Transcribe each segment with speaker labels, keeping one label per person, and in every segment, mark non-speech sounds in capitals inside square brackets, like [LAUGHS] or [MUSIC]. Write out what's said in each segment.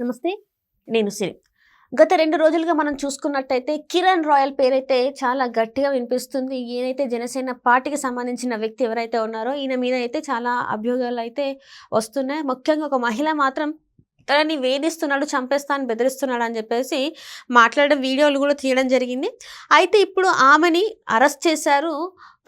Speaker 1: నమస్తే నేను సిరి. గత రెండు రోజులుగా మనం చూసుకున్నట్టయితే కిరణ్ రాయల్ పేరైతే చాలా గట్టిగా వినిపిస్తుంది. ఈయనైతే జనసేన పార్టీకి సంబంధించిన వ్యక్తి ఎవరైతే ఉన్నారో ఈయన మీద అయితే చాలా అభ్యోగాలు అయితే వస్తున్నాయి. ముఖ్యంగా ఒక మహిళ మాత్రం తనని వేధిస్తున్నాడు చంపేస్తాను బెదిరిస్తున్నాడు అని చెప్పేసి మాట్లాడే వీడియోలు కూడా తీయడం జరిగింది. అయితే ఇప్పుడు ఆమెని అరెస్ట్ చేశారు.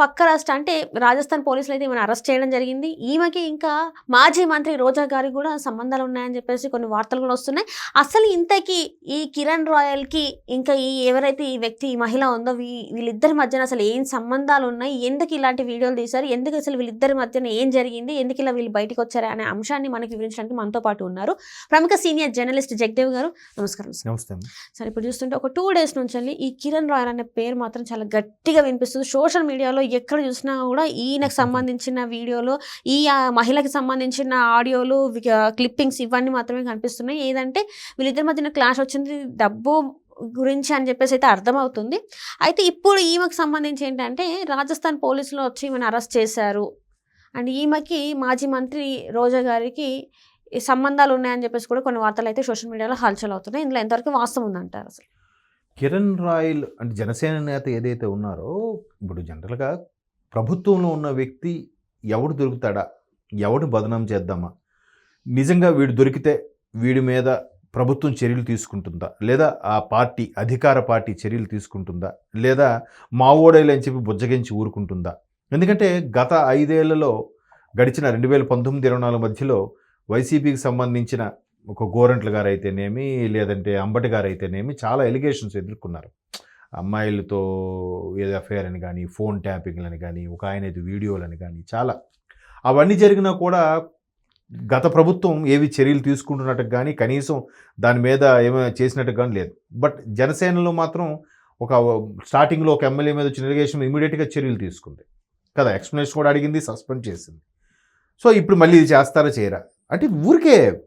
Speaker 1: పక్క రాష్ట్ర అంటే రాజస్థాన్ పోలీసులు అయితే ఈమెను అరెస్ట్ చేయడం జరిగింది. ఈమెకి ఇంకా మాజీ మంత్రి రోజా గారికి కూడా సంబంధాలు ఉన్నాయని చెప్పేసి కొన్ని వార్తలు కూడా వస్తున్నాయి. అసలు ఇంతకీ ఈ కిరణ్ రాయల్కి ఇంకా ఈ ఎవరైతే ఈ వ్యక్తి ఈ మహిళ ఉందో వీళ్ళిద్దరి మధ్యన అసలు ఏం సంబంధాలు ఉన్నాయి? ఎందుకు ఇలాంటి వీడియోలు తీశారు? ఎందుకు అసలు వీళ్ళిద్దరి మధ్యన ఏం జరిగింది? ఎందుకు ఇలా వీళ్ళు బయటకు వచ్చారు? అనే అంశాన్ని మనకి వివరించడానికి మనతో పాటు ఉన్నారు ప్రముఖ సీనియర్ జర్నలిస్ట్ జగదేవ్ గారు. నమస్కారం సార్.
Speaker 2: నమస్తే.
Speaker 1: సరే ఇప్పుడు చూస్తుంటే ఒక టూ డేస్ నుంచి ఈ కిరణ్ రాయల్ అనే పేరు మాత్రం చాలా గట్టిగా వినిపిస్తుంది. సోషల్ మీడియాలో ఎక్కడ చూసినా కూడా ఈయనకు [LAUGHS] సంబంధించిన వీడియోలు ఈ మహిళకి సంబంధించిన ఆడియోలు క్లిప్పింగ్స్ ఇవన్నీ మాత్రమే కనిపిస్తున్నాయి. ఏదంటే వీళ్ళిద్దరి మధ్యన క్లాష్ వచ్చింది డబ్బు గురించి అని చెప్పేసి అయితే అర్థమవుతుంది. అయితే ఇప్పుడు ఈమెకు సంబంధించి ఏంటంటే రాజస్థాన్ పోలీసులు వచ్చి ఈమెను అరెస్ట్ చేశారు. అండ్ ఈమెకి మాజీ మంత్రి రోజా గారికి సంబంధాలు ఉన్నాయని చెప్పేసి కూడా కొన్ని వార్తలు అయితే సోషల్ మీడియాలో హల్చల్ అవుతున్నాయి. ఇందులో ఎంతవరకు వాస్తవం ఉందంటారు అసలు?
Speaker 2: కిరణ్ రాయల్ అంటే జనసేన నేత ఏదైతే ఉన్నారో ఇప్పుడు జనరల్గా ప్రభుత్వంలో ఉన్న వ్యక్తి ఎవడు దొరుకుతాడా? ఎవడు బదనం చేద్దామా? నిజంగా వీడు దొరికితే వీడి మీద ప్రభుత్వం చర్యలు తీసుకుంటుందా? లేదా ఆ పార్టీ అధికార పార్టీ చర్యలు తీసుకుంటుందా? లేదా మావోడేలు అని చెప్పి బుజ్జగించి ఊరుకుంటుందా? ఎందుకంటే గత ఐదేళ్ళలో గడిచిన రెండు వేల పంతొమ్మిది ఇరవై నాలుగు మధ్యలో వైసీపీకి సంబంధించిన ఒక గోరంట్ల గారు అయితేనేమి లేదంటే అంబటి గారు అయితేనేమి చాలా ఎలిగేషన్స్ ఎదుర్కొన్నారు. అమ్మాయిలతో ఏదో అఫేర్ అని కానీ ఫోన్ ట్యాపింగ్లు అని కానీ ఒక ఆయన ఏదో వీడియోలు అని కానీ చాలా. అవన్నీ జరిగినా కూడా గత ప్రభుత్వం ఏవి చర్యలు తీసుకుంటున్నట్టు కానీ కనీసం దాని మీద ఏమైనా చేసినట్టు కానీ లేదు. బట్ జనసేనలో మాత్రం ఒక స్టార్టింగ్లో ఒక ఎమ్మెల్యే మీద వచ్చిన ఎలిగేషన్ ఇమీడియట్గా చర్యలు తీసుకుంది. కదా ఎక్స్ప్లెనేషన్ కూడా అడిగింది సస్పెండ్ చేసింది. సో ఇప్పుడు మళ్ళీ ఇది చేస్తారా చేయరా? అంటే ఊరికే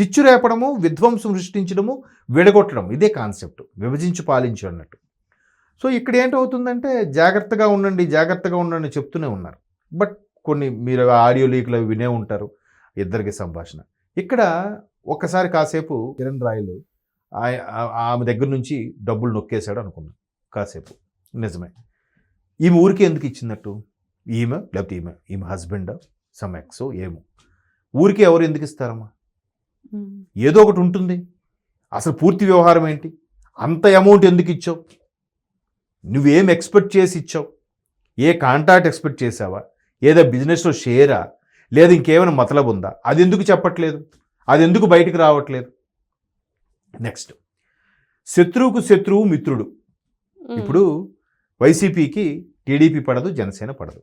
Speaker 2: చిచ్చు రేపడము విధ్వంసం సృష్టించడము విడగొట్టడం ఇదే కాన్సెప్ట్ విభజించి పాలించు అన్నట్టు. సో ఇక్కడ ఏంటవుతుందంటే జాగ్రత్తగా ఉండండి జాగ్రత్తగా ఉండండి చెప్తూనే ఉన్నారు. బట్ కొన్ని మీరు ఆడియో లీక్లు అవి వినే ఉంటారు ఇద్దరికి సంభాషణ. ఇక్కడ ఒక్కసారి కాసేపు కిరణ్ రాయలు ఆయ- ఆమె దగ్గర నుంచి డబ్బులు నొక్కేశాడు అనుకున్నాం. కాసేపు. నిజమే. ఈమె ఊరికి ఎందుకు ఇచ్చినట్టు? ఈమె లేకపోతే ఈమె ఈమె హస్బెండ్ సమ్ ఎక్సో ఏమో. ఊరికి ఎవరు ఎందుకు ఇస్తారమ్మా? ఏదో ఒకటి ఉంటుంది. అసలు పూర్తి వ్యవహారం ఏంటి? అంత అమౌంట్ ఎందుకు ఇచ్చావు? నువ్వేం ఎక్స్పెక్ట్ చేసి ఇచ్చావు? ఏ కాంటాక్ట్ ఎక్స్పెక్ట్ చేసావా? ఏదో బిజినెస్లో షేరా లేదా ఇంకేమైనా మతలబు ఉందా? అది ఎందుకు చెప్పట్లేదు? అది ఎందుకు బయటికి రావట్లేదు? నెక్స్ట్ శత్రువుకు శత్రువు మిత్రుడు. ఇప్పుడు వైసీపీకి టీడీపీ పడదు జనసేన పడదు.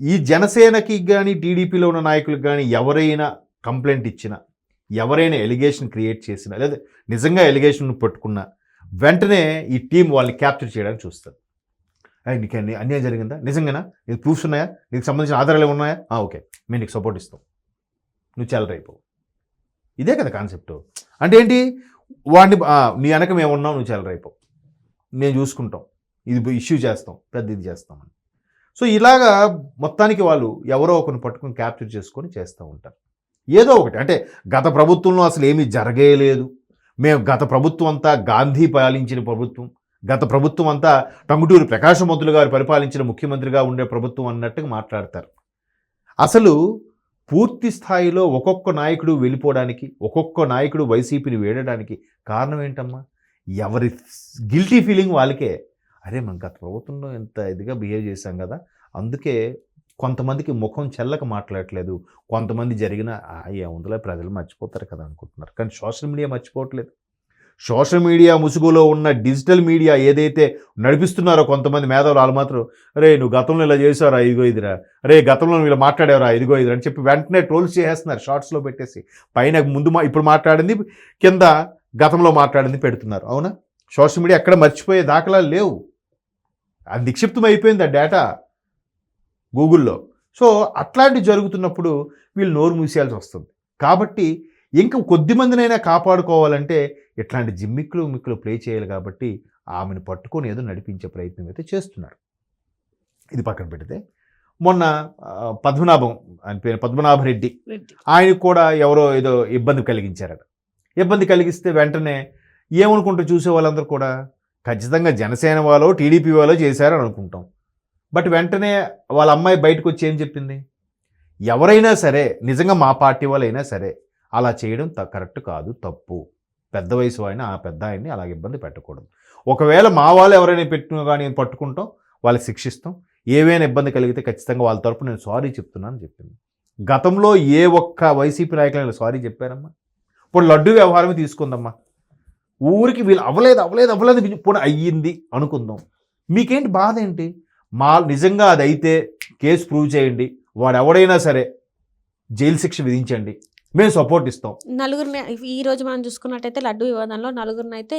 Speaker 2: ఈ జనసేనకి కానీ టీడీపీలో ఉన్న నాయకులకు కానీ ఎవరైనా కంప్లైంట్ ఇచ్చినా ఎవరైనా ఎలిగేషన్ క్రియేట్ చేసినా లేదా నిజంగా ఎలిగేషన్ పట్టుకున్నా వెంటనే ఈ టీం వాళ్ళని క్యాప్చర్ చేయడానికి చూస్తారు. నీకు అన్ని అన్యాయం జరిగిందా? నిజంగానా? ఇది ప్రూఫ్స్ ఉన్నాయా? నీకు సంబంధించిన ఆధారాలు ఉన్నాయా? ఓకే. మేము నీకు సపోర్ట్ ఇస్తాం. నువ్వు చాలా రైపోవు ఇదే కదా కాన్సెప్ట్. అంటే ఏంటి? వాడిని నీ వెనక మేము ఉన్నాం నువ్వు చాలా చెలరైపోవు మేము చూసుకుంటాం. ఇది ఇష్యూ చేస్తాం. పెద్ద ఇది చేస్తామని సో ఇలాగా మొత్తానికి వాళ్ళు ఎవరో ఒకరిని పట్టుకొని క్యాప్చర్ చేసుకొని చేస్తూ ఉంటారు. ఏదో ఒకటి. అంటే గత ప్రభుత్వంలో అసలు ఏమీ జరగలేదు. మేము గత ప్రభుత్వం అంతా గాంధీ పాలించిన ప్రభుత్వం గత ప్రభుత్వం అంతా టంగుటూరు ప్రకాశమంతులు గారు పరిపాలించిన ముఖ్యమంత్రిగా ఉండే ప్రభుత్వం అన్నట్టుగా మాట్లాడతారు. అసలు పూర్తి స్థాయిలో ఒక్కొక్క నాయకుడు వెళ్ళిపోవడానికి ఒక్కొక్క నాయకుడు వైసీపీని వేయడానికి కారణం ఏంటమ్మా? ఎవరి గిల్టీ ఫీలింగ్ వాళ్ళకే. అరే మనం గత ప్రభుత్వంలో ఎంత ఇదిగా బిహేవ్ చేశాం కదా అందుకే కొంతమందికి ముఖం చెల్లక మాట్లాడట్లేదు. కొంతమంది జరిగిన "ఆ, ఏముందిలే ప్రజలు మర్చిపోతారు కదా అనుకుంటున్నారు. కానీ సోషల్ మీడియా మర్చిపోవట్లేదు. సోషల్ మీడియా ముసుగులో ఉన్న డిజిటల్ మీడియా ఏదైతే నడిపిస్తున్నారో కొంతమంది మేధావులు వాళ్ళు మాత్రం రే నువ్వు గతంలో ఇలా చేసారా ఇదిగో ఇదిరా. రే గతంలో నువ్వు ఇలా మాట్లాడారా ఇదిగో ఇదిరా అని చెప్పి వెంటనే ట్రోల్స్ చేసేస్తున్నారు షార్ట్స్లో పెట్టేసి. పైన ముందు మా ఇప్పుడు మాట్లాడింది కింద గతంలో మాట్లాడింది పెడుతున్నారు. అవునా? సోషల్ మీడియా ఎక్కడ మర్చిపోయే దాఖలాలు లేవు. అది నిక్షిప్తం అయిపోయింది ఆ డేటా. గూగుల్లో. సో అట్లాంటివి జరుగుతున్నప్పుడు వీళ్ళు నోరు మూసేయాల్సి వస్తుంది. కాబట్టి ఇంకా కొద్ది మందినైనా కాపాడుకోవాలంటే ఇట్లాంటి జిమ్మిక్కులు మిక్కులు ప్లే చేయాలి కాబట్టి ఆమెను పట్టుకొని ఏదో నడిపించే ప్రయత్నం అయితే చేస్తున్నారు. ఇది పక్కన పెడితే మొన్న పద్మనాభం ఆయన పేరు పద్మనాభ రెడ్డి. ఆయనకు కూడా ఎవరో ఏదో ఇబ్బంది కలిగించారట. ఇబ్బంది కలిగిస్తే వెంటనే ఏమనుకుంటారు చూసే వాళ్ళందరూ కూడా ఖచ్చితంగా జనసేన వాళ్ళు టీడీపీ వాళ్ళు చేశారని అనుకుంటాం. బట్ వెంటనే వాళ్ళ అమ్మాయి బయటకు వచ్చి ఏం చెప్పింది? ఎవరైనా సరే నిజంగా మా పార్టీ వాళ్ళైనా సరే అలా చేయడం త- కరెక్ట్ కాదు తప్పు. పెద్ద వయసు ఆయన ఆ పెద్ద ఆయన్ని అలా ఇబ్బంది పెట్టకూడదు. ఒకవేళ మా వాళ్ళు ఎవరైనా పెట్టినా కానీ నేను పట్టుకుంటాం వాళ్ళకి శిక్షిస్తాం ఏవైనా ఇబ్బంది కలిగితే ఖచ్చితంగా వాళ్ళ తరపు నేను సారీ చెప్తున్నాను చెప్పింది. గతంలో ఏ ఒక్క వైసీపీ నాయకులు సారీ చెప్పారమ్మా? ఇప్పుడు లడ్డు వ్యవహారమే తీసుకుందమ్మా. ఊరికి వీళ్ళు అవ్వలేదు అవ్వలేదు అవ్వలేదు ఇప్పుడు అయ్యింది అనుకుందాం. మీకేంటి బాధ ఏంటి? మా నిజంగా అది అయితే కేసు ప్రూవ్ చేయండి. వాడు ఎవడైనా సరే జైలు శిక్ష విధించండి. మేము సపోర్ట్ ఇస్తాం.
Speaker 1: నలుగురిని ఈ రోజు మనం చూసుకున్నట్టయితే లడ్డు వివాదంలో నలుగురిని అయితే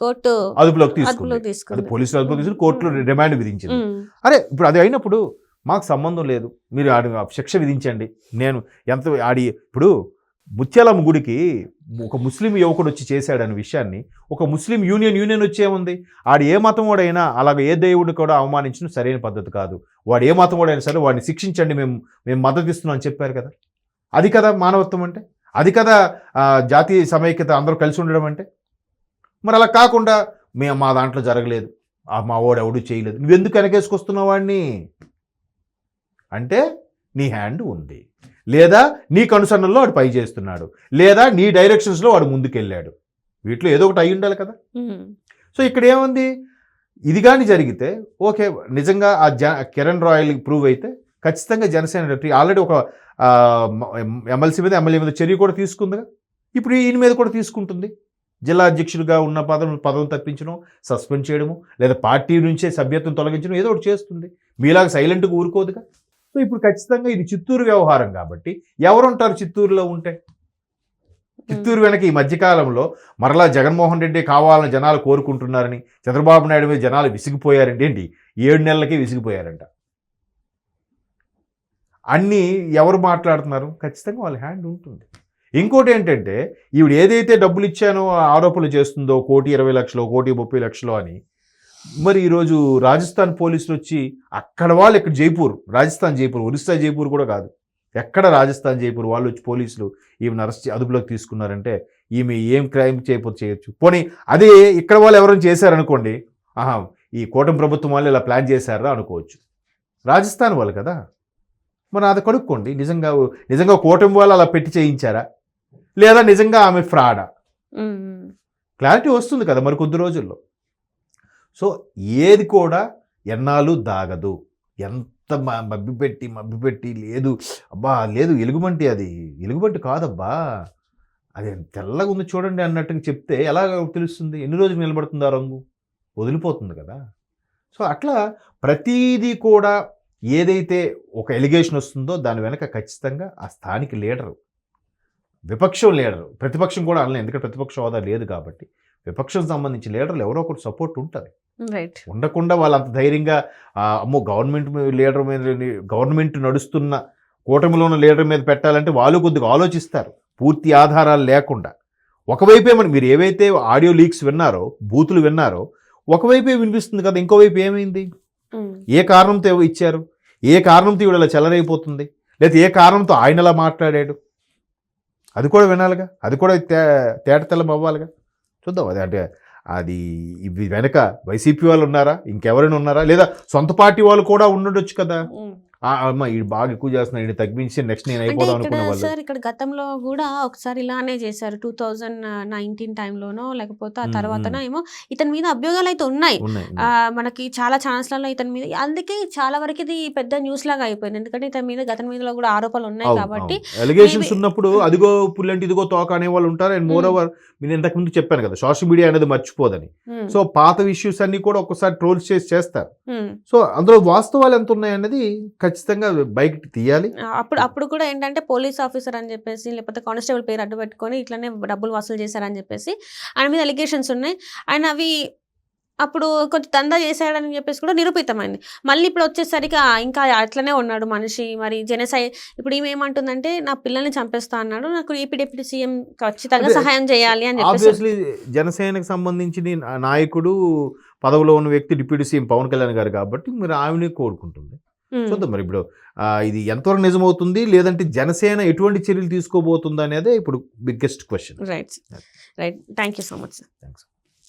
Speaker 1: కోర్టు
Speaker 2: అదుపులోకి తీసుకుంది. పోలీసులు అదుపులోకి తీసుకుని కోర్టులో రిమాండ్ విధించింది. అరే ఇప్పుడు అది అయినప్పుడు మాకు సంబంధం లేదు. మీరు ఆడి శిక్ష విధించండి. నేను ఎంత ఆడి ఇప్పుడు ముత్యాలమ్మ గుడికి ఒక ముస్లిం యువకుడు వచ్చి చేశాడనే విషయాన్ని ఒక ముస్లిం యూనియన్ యూనియన్ వచ్చేముంది ఆడు ఏ మతం వాడైనా అలాగే ఏ దేవుడిని కూడా అవమానించడం సరైన పద్ధతి కాదు. వాడు ఏ మతం వాడైనా సరే వాడిని శిక్షించండి మేము మేము మద్దతు ఇస్తున్నాం అని చెప్పారు కదా. అది కదా మానవత్వం అంటే? అది కదా జాతీయ సమైక్యత అందరూ కలిసి ఉండడం అంటే? మరి అలా కాకుండా మేము మా దాంట్లో జరగలేదు. ఆ మా వాడు ఎవడు చేయలేదు. నువ్వెందుకు వెనకేసుకొస్తున్నావు వాడిని? అంటే నీ హ్యాండ్ ఉంది. లేదా నీ కనుసన్నల్లో వాడు పై చేస్తున్నాడు లేదా నీ డైరెక్షన్స్లో వాడు ముందుకెళ్ళాడు. వీటిలో ఏదో ఒకటి అయి ఉండాలి కదా. సో ఇక్కడ ఏముంది? ఇది కానీ జరిగితే ఓకే నిజంగా ఆ జ కిరణ్ రాయల్ ప్రూవ్ అయితే ఖచ్చితంగా జనసేన ఆల్రెడీ ఒక ఎమ్మెల్సీ మీద ఎమ్మెల్యే మీద చర్య కూడా తీసుకుందిగా. ఇప్పుడు ఈయన మీద కూడా తీసుకుంటుంది. జిల్లా అధ్యక్షుడిగా ఉన్న పదం పదం తప్పించడం సస్పెండ్ చేయడము లేదా పార్టీ నుంచే సభ్యత్వం తొలగించడం ఏదో ఒకటి చేస్తుంది. మీలాగా సైలెంట్గా ఊరుకోదుగా. సో ఇప్పుడు ఖచ్చితంగా ఇది చిత్తూరు వ్యవహారం కాబట్టి ఎవరుంటారు చిత్తూరులో ఉంటే? చిత్తూరు వెనక ఈ మధ్యకాలంలో మరలా జగన్మోహన్ రెడ్డి కావాలని జనాలు కోరుకుంటున్నారని చంద్రబాబు నాయుడు మీద జనాలు విసిగిపోయారండి ఏంటి? ఏడు నెలలకే విసిగిపోయారంట. అన్నీ ఎవరు మాట్లాడుతున్నారు? ఖచ్చితంగా వాళ్ళ హ్యాండ్ ఉంటుంది. ఇంకోటి ఏంటంటే ఈవిడ ఏదైతే డబ్బులు ఇచ్చానో ఆరోపణలు చేస్తుందో కోటి ఇరవై లక్షలు కోటి ముప్పై లక్షలు అని మరి ఈరోజు రాజస్థాన్ పోలీసులు వచ్చి అక్కడ వాళ్ళు ఇక్కడ జైపూర్ రాజస్థాన్ జైపూర్ ఒరిస్సా జైపూర్ కూడా కాదు. ఎక్కడ రాజస్థాన్ జైపూర్ వాళ్ళు వచ్చి పోలీసులు ఈమెను అరెస్ట్ అదుపులోకి తీసుకున్నారంటే ఈమె ఏం క్రైమ్ చేయకపోతే చేయొచ్చు. పోనీ అదే ఇక్కడ వాళ్ళు ఎవరైనా చేశారనుకోండి ఆహా ఈ కూటమి ప్రభుత్వం వాళ్ళు ఇలా ప్లాన్ చేశారా అనుకోవచ్చు. రాజస్థాన్ వాళ్ళు కదా? మరి అది కనుక్కోండి. నిజంగా నిజంగా కూటమి వాళ్ళు అలా పెట్టి చేయించారా? లేదా నిజంగా ఆమె ఫ్రాడా. క్లారిటీ వస్తుంది కదా మరి కొద్ది రోజుల్లో. సో ఏది కూడా ఎన్నాళ్ళు దాగదు. ఎంత మ- మబ్బి పెట్టి లేదు. అబ్బా లేదు ఎలుగుబంటి అది. ఎలుగుబంటి కాదబ్బా. అది తెల్లగా ఉంది చూడండి అన్నట్టుగా చెప్తే ఎలా తెలుస్తుంది? ఎన్ని రోజులు నిలబడుతుంది ఆ రంగు? వదిలిపోతుంది కదా. సో అట్లా ప్రతీదీ కూడా ఏదైతే ఒక ఎలిగేషన్ వస్తుందో దాని వెనక ఖచ్చితంగా ఆ స్థానిక లీడరు విపక్షం లీడరు ప్రతిపక్షం కూడా అనలేదు ఎందుకంటే ప్రతిపక్ష హోదా లేదు కాబట్టి విపక్షం సంబంధించి లీడర్లు ఎవరో ఒకటి సపోర్ట్ ఉంటుంది. ఉండకుండా వాళ్ళు అంత ధైర్యంగా అమ్మో గవర్నమెంట్ లీడర్ మీద గవర్నమెంట్ నడుస్తున్న కూటమిలో ఉన్న లీడర్ మీద పెట్టాలంటే వాళ్ళు కొద్దిగా ఆలోచిస్తారు. పూర్తి ఆధారాలు లేకుండా. ఒకవైపే మరి మీరు ఏవైతే ఆడియో లీక్స్ విన్నారో బూతులు విన్నారో ఒకవైపే వినిపిస్తుంది కదా ఇంకోవైపు ఏమైంది?
Speaker 1: ఉమ్.
Speaker 2: ఏ కారణంతో ఇచ్చారు? ఏ కారణంతో ఇలా చెలరైపోతుంది లేదా ఏ కారణంతో ఆయన అలా మాట్లాడాడు? అది కూడా వినాలిగా. అది కూడా తే తేట తెల్లం అవ్వాలిగా. చూద్దాం. అది అంటే అది ఇవి వెనక వైసీపీ వాళ్ళు ఉన్నారా? ఇంకెవరైనా ఉన్నారా? లేదా సొంత పార్టీ వాళ్ళు కూడా ఉండొచ్చు కదా? అమ్మ ఈ బాగా ఎక్కువ చేస్తున్నాడు ఈయన తగ్గించి నెక్స్ట్ నేను అయిపోదాం అనుకునే వాళ్ళు
Speaker 1: సార్ ఇక్కడ గతంలో కూడా ఒకసారి ఇలానే చేశారు టూ థౌజండ్ నైన్టీన్ టైంలోనో లేకపోతే ఆ తర్వాతనో ఏమో ఇతని మీద అభియోగాలు అయితే ఉన్నాయి.
Speaker 2: ఉన్నాయి
Speaker 1: మనకి చాలా ఛానల్స్లలో ఇతని మీద అందుకే చాలా వరకు ఇది పెద్ద న్యూస్ లాగా అయిపోయింది. ఎందుకంటే ఇతని మీద గతం మీద కూడా ఆరోపణలు ఉన్నాయి కాబట్టి
Speaker 2: ఎలిగేషన్స్ ఉన్నప్పుడు అదిగో పుల్లంటి ఇదిగో తోక అనే వాళ్ళు ఉంటారు. అండ్ మోర్ ఓవర్ నేను ఇంతకు ముందు చెప్పాను కదా సోషల్ మీడియా అనేది మర్చిపోదని. సో పాత ఇష్యూస్ అన్ని కూడా ఒక్కసారి ట్రోల్స్ చేసి చేస్తారు. సో అందులో వాస్తవాలు ఎంత ఉన్నాయన్నది ఖచ్చితంగా బయటకు తీయాలి.
Speaker 1: అప్పుడు అప్పుడు కూడా ఏంటంటే పోలీస్ ఆఫీసర్ అని చెప్పేసి లేకపోతే కానిస్టేబుల్ పేరు అడ్డు పెట్టుకొని ఇట్లానే డబ్బులు వసూలు చేశారని చెప్పేసి ఆయన మీద అలిగేషన్స్ ఉన్నాయి. ఆయన అవి అప్పుడు కొంచెం దందా చేశాడని చెప్పేసి కూడా నిరూపితమైంది. మళ్ళీ ఇప్పుడు వచ్చేసరికి ఇంకా అట్లనే ఉన్నాడు మనిషి. మరి జనసై ఇప్పుడు ఏమంటుందంటే నా పిల్లల్ని చంపేస్తా అన్నాడు. నాకు ఏపీ డిప్యూటీ సీఎం ఖచ్చితంగా సహాయం చేయాలి అని చెప్పేసి.
Speaker 2: జనసేనకు సంబంధించిన నాయకుడు పదవిలో ఉన్న వ్యక్తి డిప్యూటీ సీఎం పవన్ కళ్యాణ్ గారు కాబట్టి మీరు ఆమెని కోరుకుంటుంది. చూద్దాం మరి. ఇప్పుడు ఇది ఎంతవరకు నిజమవుతుంది? లేదంటే జనసేన ఎటువంటి చర్యలు తీసుకోబోతుంది అనేది ఇప్పుడు biggest question
Speaker 1: right right thank you so much
Speaker 2: thanks